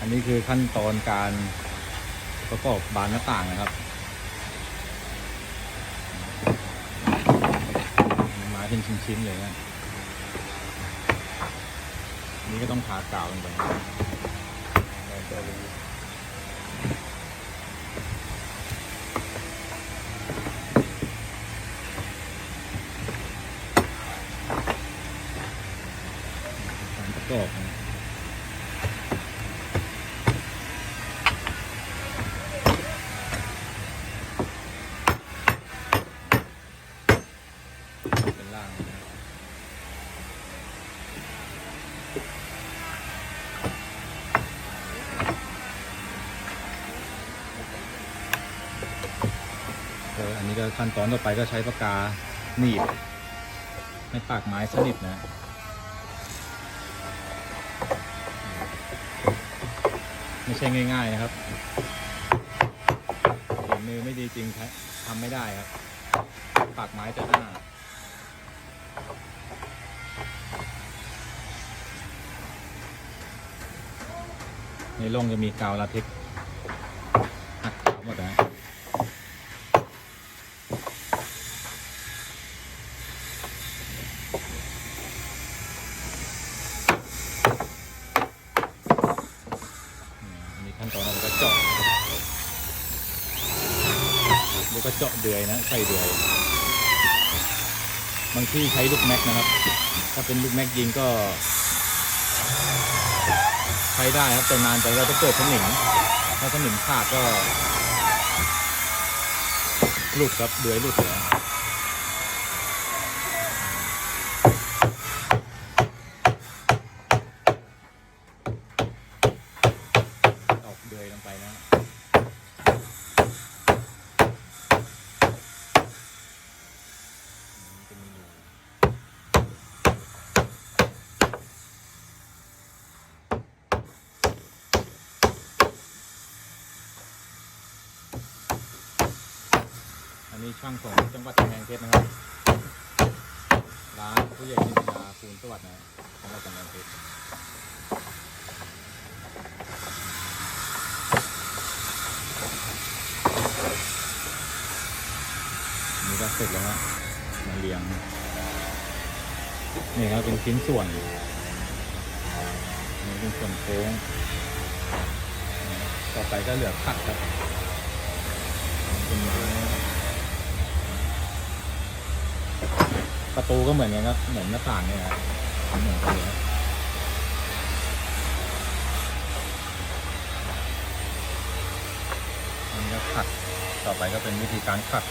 อันนี้คือขั้นตอนการประกอบบานหน้าต่างนะครับไม้เป็นชิ้นๆเลยนะนนี้ก็ต้องทากาวลงไปการประกอบนะ เป็นล่างนะครับก็ อันนี้ก็ขั้นตอนต่อไปก็ใช้ปากกาหนีบให้ปากไม้สนิทนะไม่ใช่ง่าย ๆนะครับฝีมือไม่ดีจริงทำไม่ได้ครับ ปากไม้จะหน้าในร่องจะมีกาวลาเท็กซ์อัดขาวหมดนะนี่อันนี้ขั้นตอนเราก็เจาะ แล้วก็เจาะเดือยนะใส่เดือย บางที่ใช้ลูกแม็กนะครับ ถ้าเป็นลูกแม็กยิงก็ ใช้ได้ครับแต่นานไปก็จะเกิดสนิมถ้าสนิมขาดก็หลุดครับเดือยหลุดเลยตอกเดือยลงไปนะอืมจะมีรูอั นนี้ช่างของจังหวัดกำแพงเพชรนะครับ ร้านผู้ใหญ่จินดาคูณสวัสดิ์นะจังหวัดกำแพงเพชรนี่ก็เสร็จแล้วฮะมาเรียง นี่ครับเป็นชิ้นส่วนนี่เป็นส่วนโค้ง ต่อไปก็เหลือขัดครับเป็นไม้ ประตูก็เหมือนกันครับ เหมือนหน้าต่างเนี่ยครับเหมือนกันเลยครับอันนี้ก็ขัด ต่อไปก็เป็นวิธีการขัด